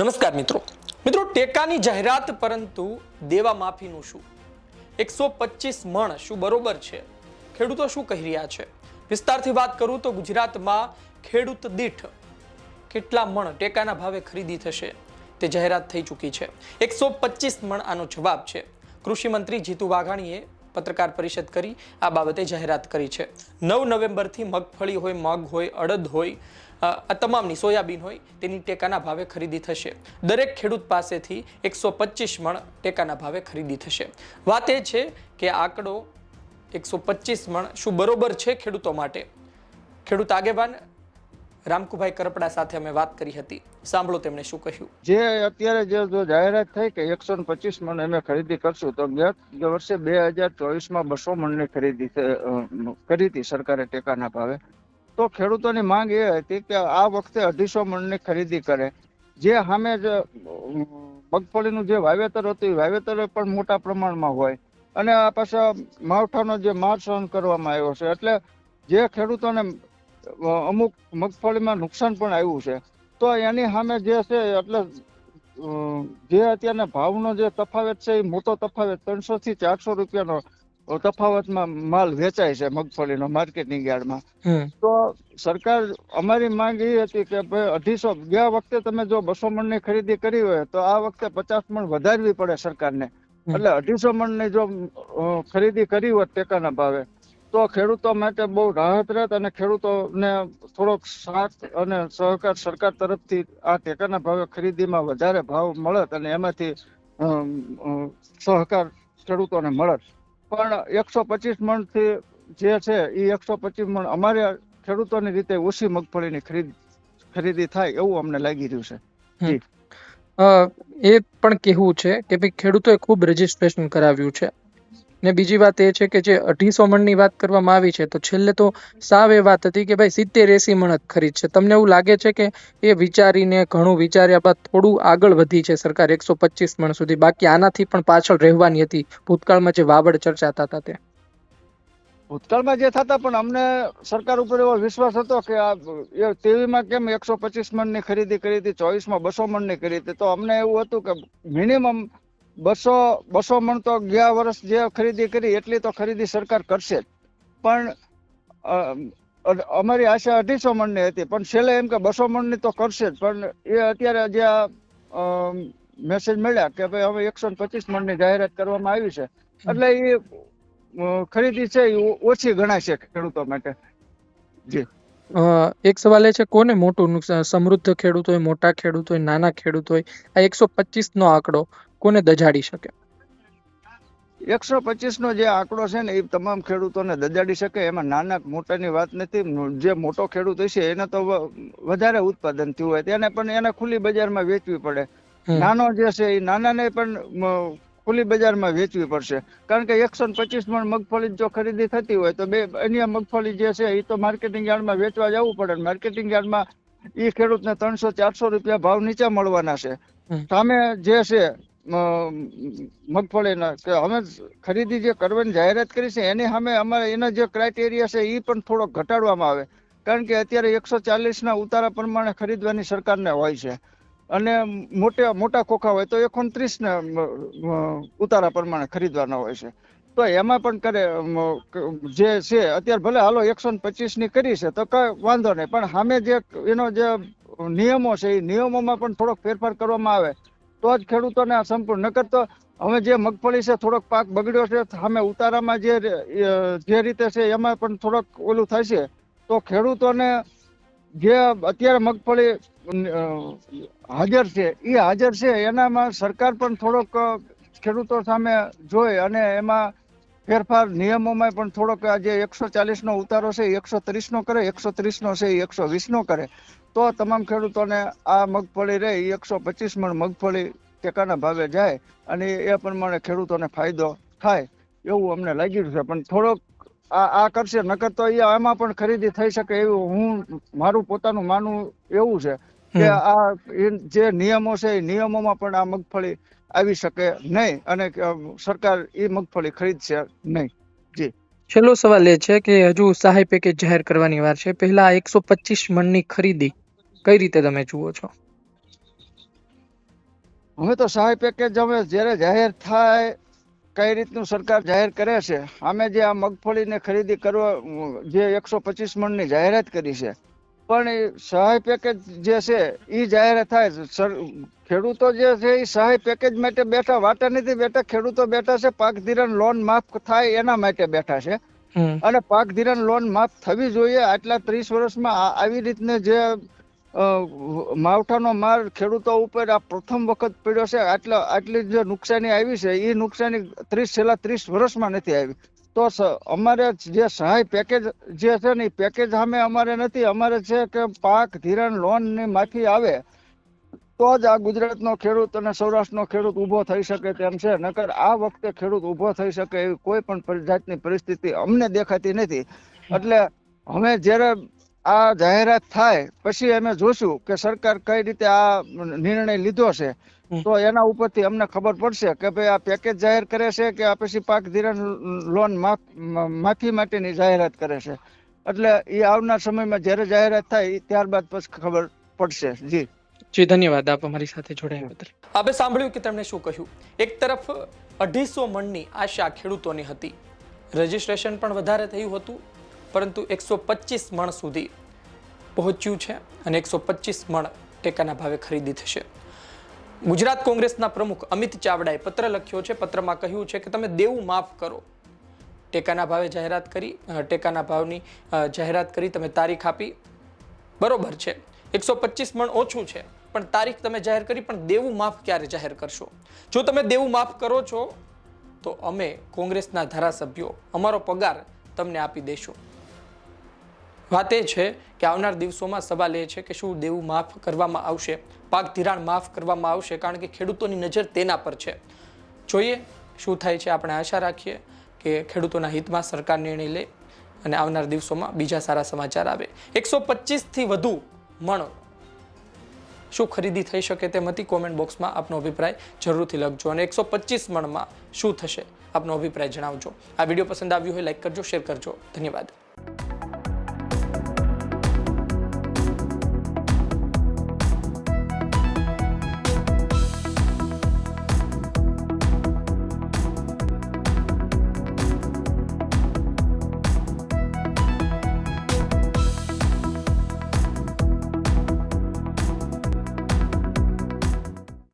નમસ્કાર મિત્રો. મિત્રો, ટેકાની જાહેરાત પરંતુ દેવા માફીનું શું? એકસો પચીસ મણ શું બરોબર છે? ખેડૂતો શું કહી રહ્યા છે? વિસ્તારથી વાત કરું તો ગુજરાતમાં ખેડૂત દીઠ કેટલા મણ ટેકાના ભાવે ખરીદી થશે? તે જાહેરાત થઈ ચૂકી છે. એકસો પચીસ મણ આનો જવાબ છે. કૃષિ મંત્રી જીતુ વાઘાણીએ પત્રકાર પરિષદ કરી આ બાબતે જાહેરાત કરી છે. નવ નવેમ્બરથી મગફળી હોય, મગ હોય, અડદ હોય આ તમામની સોયાબીન હોય તેની ટેકાના ભાવે ખરીદી થશે. દરેક ખેડૂત પાસેથી એકસો પચીસ મણ ટેકાના ભાવે ખરીદી થશે. વાત એ છે કે આંકડો એકસો પચીસ મણ શું બરોબર છે ખેડૂતો માટે? ખેડૂત આગેવાન રામકુભાઈ કરપડા સાથે અમે વાત કરી હતી. સાંભળો તેમણે શું કહ્યું. જે અત્યારે જે જો જાહેરાત થઈ કે એકસો પચીસ મણ અમે ખરીદી કરશું, તો ગત વર્ષે બે હજાર ચોવીસમાં બસો મણની ખરીદી કરી હતી સરકારે ટેકાના ભાવે. તો ખેડૂતોની માંગ એ હતી કે આ વખતે અઢીસો મણની ખરીદી કરે. જે સામે જ મગફળીનું જે વાવેતર હતું, એ વાવેતર પણ મોટા પ્રમાણમાં હોય. અને આ પાછા માવઠાનો જે માર સહન કરવામાં આવ્યો છે, એટલે જે ખેડૂતોને અમુક મગફળીમાં નુકસાન પણ આવ્યું છે. તો એની સામે જે છે એટલે જે અત્યારના ભાવનો જે તફાવત છે એ મોટો તફાવત ત્રણસો થી ચારસો રૂપિયાનો તફાવતમાં માલ વેચાય છે મગફળીનો માર્કેટિંગ યાર્ડમાં. તો સરકાર અમારી માંગ એ હતી કે ભાઈ અઢીસો ગયા વખતે તમે જો બસો મણની ખરીદી કરી હોય તો આ વખતે પચાસ મણ વધારવી પડે સરકારને. એટલે અઢીસો મણની જો ખરીદી કરી હોત ટેકાના ભાવે તો ખેડૂતો માટે બહુ રાહત રહેત અને ખેડૂતોને થોડોક સાથ અને સહકાર સરકાર તરફથી આ ટેકાના ભાવે ખરીદીમાં વધારે ભાવ મળત અને એમાંથી સહકાર ખેડૂતોને મળત પણ એકસો પચીસ મણથી જે છે એ એકસો પચીસ મણ અમારે ખેડૂતોની રીતે ઓછી મગફળીની ખરીદ ખરીદી થાય એવું અમને લાગી રહ્યું છે. એ પણ કહેવું છે કે ભાઈ ખેડૂતોએ ખૂબ રજીસ્ટ્રેશન કરાવ્યું છે. ને બીજી વાત એ છે કે જે અઢીસો મણની વાત કરવામાં આવી છે, તો છેલ્લે તો સાવ એ વાત હતી કે ભાઈ સિત્તેર એસી મણ જ ખરીદ છે. તમને એવું લાગે છે કે એ વિચારીને ઘણું વિચાર્યા બાદ થોડું આગળ વધી છે સરકાર, એકસો પચીસ મણ સુધી. બાકી આનાથી પણ પાછળ રહેવાની હતી. ભૂતકાળમાં જે વાવડ ચર્ચાતા હતા તે. ભૂતકાળમાં જે થતા, પણ અમને સરકાર ઉપર એવો વિશ્વાસ હતો કે આ ટીવીમાં કેમ એકસો પચીસ મણની ખરીદી કરી હતી, ચોવીસમાં બસો મણની કરી હતી? તો અમને એવું હતું કે મિનિમમ બસો બસો મણ તો ગયા વર્ષ જે ખરીદી કરી, એટલી તો ખરીદી સરકાર કરશે જ. પણ અમારી આશા અઢીસો મણની હતી. પણ છેલ્લે એમ કે બસો મણની તો કરશે જ. પણ એ અત્યારે જે આ મેસેજ મળ્યા કે ભાઈ હવે એકસો પચીસ મણની જાહેરાત કરવામાં આવી છે. એટલે એ ખરીદી છે એ ઓછી ગણાય છે ખેડૂતો માટે. જી. એક સવાલ એ છે, કોને મોટું નુકસાન? સમૃદ્ધ ખેડૂત હોય, મોટા ખેડૂત હોય, નાના ખેડૂત હોય? આ એકસો પચીસ નો આંકડો. કોને દજાડી શકે? એકસો પચીસ નો જે આંકડો છે ને એ તમામ ખેડૂતોને દજાડી શકે. એમાં નાના મોટાની વાત નથી જે મોટો ખેડૂત હશે એને તો વધારે ઉત્પાદન થયું હોય. તેને પણ એને ખુલ્લી બજારમાં વેચવી પડે. નાનો જે છે એ નાનાને પણ ખુલ્લી બજારમાં વેચવી પડશે. કારણ કે એકસો પચીસ મણ મગફળી જો ખરીદી થતી હોય તો બે અન્ય મગફળી જે છે એ તો માર્કેટિંગ યાર્ડમાં વેચવા જવું પડે માર્કેટિંગ યાર્ડમાં એ ખેડૂતને ત્રણસો ચારસો રૂપિયા ભાવ નીચે મળવાના છે. સામે જે છે મગફળીના કે અમે ખરીદી જે કરવાની જાહેરાત કરી છે, એની સામે અમારે એના જે ક્રાઇટેરિયા છે એ પણ થોડોક ઘટાડવામાં આવે. કારણ કે અત્યારે એકસો ચાલીસના ઉતારા પ્રમાણે ખરીદવાની સરકારને હોય છે. અને મોટે, મોટા ખોખા હોય તો એકસો ત્રીસ ઉતારા પ્રમાણે ખરીદવાના હોય છે. તો એમાં પણ કરે જે છે, અત્યારે ભલે હાલો એકસો પચીસની કરી છે, તો કઈ વાંધો નહીં. પણ સામે જે એનો જે નિયમો છે એ નિયમોમાં પણ થોડોક ફેરફાર કરવામાં આવે. તો જ ખેડૂતોને આ સંપૂર્ણ નકર તો હવે જે મગફળી છે, થોડોક પાક બગડ્યો છે, સામે ઉતારામાં જે જે રીતે છે, એમાં પણ થોડોક ઓલું છે. તો ખેડૂતોને જે અત્યારે મગફળી હાજર છે એ હાજર છે, એનામાં સરકાર પણ થોડોક ખેડૂતો સામે જોઈ અને એમાં ફેરફાર નિયમોમાં પણ થોડોક આ જે એકસો ચાલીસનો ઉતારો છે એકસો ત્રીસનો કરે, એકસો ત્રીસનો છે છે એકસો વીસનો કરે. તો તમામ ખેડૂતોને આ મગફળી રહે એકસો પચીસ મણ મગફળી ટેકાના ભાવે જાય અને એ પ્રમાણે ખેડૂતોને ફાયદો થાય એવું અમને લાગી રહ્યું છે. પણ થોડોક આ આ કરશે નકર તો એ આમાં પણ ખરીદી થઈ શકે એવું હું મારું પોતાનું માનવું એવું છે કે આ જે નિયમો છે એ નિયમોમાં પણ આ મગફળી આવી શકે નહીં અને સરકાર એ મગફળી ખરીદશે નહીં. છેલ્લો સવાલ એ છે કે હજુ સહાય પેકેજ જાહેર કરવાની વાર છે. પહેલા એકસો પચીસ મણની ખરીદી કઈ રીતે તમે જુઓ છો? હવે તો સહાય પેકેજ અમે જ્યારે જાહેર થાય કઈ રીતનું સરકાર જાહેર કરે છે? અમે જે આ મગફળીને ખરીદી કરવા જે એકસો પચીસ મણની જાહેરાત કરી છે પણ સહાય પેકેજ જે છે એ જાહેર થાય ખેડૂતો જે છે એ સહાય પેકેજ માટે બેઠા વાટા નથી બેઠા ખેડૂતો બેઠા છે પાક ધિરાણ લોન માફ થાય એના માટે બેઠા છે. અને પાક ધિરાણ લોન માફ થવી જોઈએ. આટલા ત્રીસ વર્ષમાં આવી રીતને જે માવઠાનો માર ખેડૂતો ઉપર આ પ્રથમ વખત પડ્યો છે. આટલા આટલી જે નુકસાની આવી છે એ નુકસાની ત્રીસ છેલ્લા ત્રીસ વર્ષમાં નથી આવી. તો અમારે જે સહાય પેકેજ જે છે ને પેકેજ સામે અમારે નથી, અમારે છે કે પાક, ધિરાણ લોનની આવે, તો જ આ ગુજરાતનો ખેડૂત અને સૌરાષ્ટ્રનો ખેડૂત ઊભો થઈ શકે તેમ છે નકર આ વખતે ખેડૂત ઊભો થઈ શકે એવી કોઈ પણ જાતની પરિસ્થિતિ અમને દેખાતી નથી એટલે અમે જ્યારે આ જાહેરાત થાય, પછી અમે જોશું કે સરકાર કઈ રીતે આ નિર્ણય લીધો છે. તો એના ઉપરથી અમને ખબર પડશે કે ભાઈ આ પેકેજ જાહેર કરે છે કે આ પછી પાક ધિરાણ લોન માફ માફી માટેની જાહેરાત કરે છે. એટલે એ આવનાર સમયમાં જ્યારે જાહેરાત થાય ત્યારબાદ પછી ખબર પડશે. જી. જી ધન્યવાદ આપ અમારી સાથે જોડાયા બદલ. આપણે સાંભળ્યું કે તેમણે શું કહ્યું? એક તરફ અઢીસો મણની આશા ખેડૂતોની હતી. રજીસ્ટ્રેશન પણ વધારે થયું હતું પરંતુ એકસો પચીસ મણ સુધી પહોંચ્યું છે અને એકસો પચીસ મણ ટેકાના ભાવે ખરીદી થશે. ગુજરાત કોંગ્રેસના પ્રમુખ અમિત ચાવડાએ પત્ર લખ્યો છે. પત્રમાં કહ્યું છે કે તમે દેવું માફ કરો. ટેકાના ભાવે જાહેરાત કરી ટેકાના ભાવની જાહેરાત કરી, તમે તારીખ આપી. બરોબર છે. એકસો પચીસ મણ ઓછું છે. પણ તારીખ તમે જાહેર કરી, પણ દેવું માફ ક્યારે જાહેર કરશો? જો તમે દેવું માફ કરો છો, તો અમે કોંગ્રેસના ધારાસભ્યો, અમારો પગાર તમને આપી દઈશું વાત એ છે કે આવનાર દિવસોમાં સવાલ એ છે કે શું દેવું માફ કરવામાં આવશે? પાક ધિરાણ માફ કરવામાં આવશે? કારણ કે ખેડૂતોની નજર તેના પર છે. જોઈએ શું થાય છે આપણે આશા રાખીએ કે ખેડૂતોના હિતમાં સરકાર નિર્ણય લે અને આવનાર દિવસોમાં બીજા સારા સમાચાર આવે. એકસો પચીસથી વધુ મણ શું ખરીદી થઈ શકે તેમ હતી? કોમેન્ટ બોક્સમાં આપનો અભિપ્રાય જરૂરથી લખજો અને એકસો પચીસ મણમાં શું થશે આપનો અભિપ્રાય જણાવજો. આ વીડિયો પસંદ આવ્યો હોય, લાઈક કરજો, શેર કરજો. ધન્યવાદ.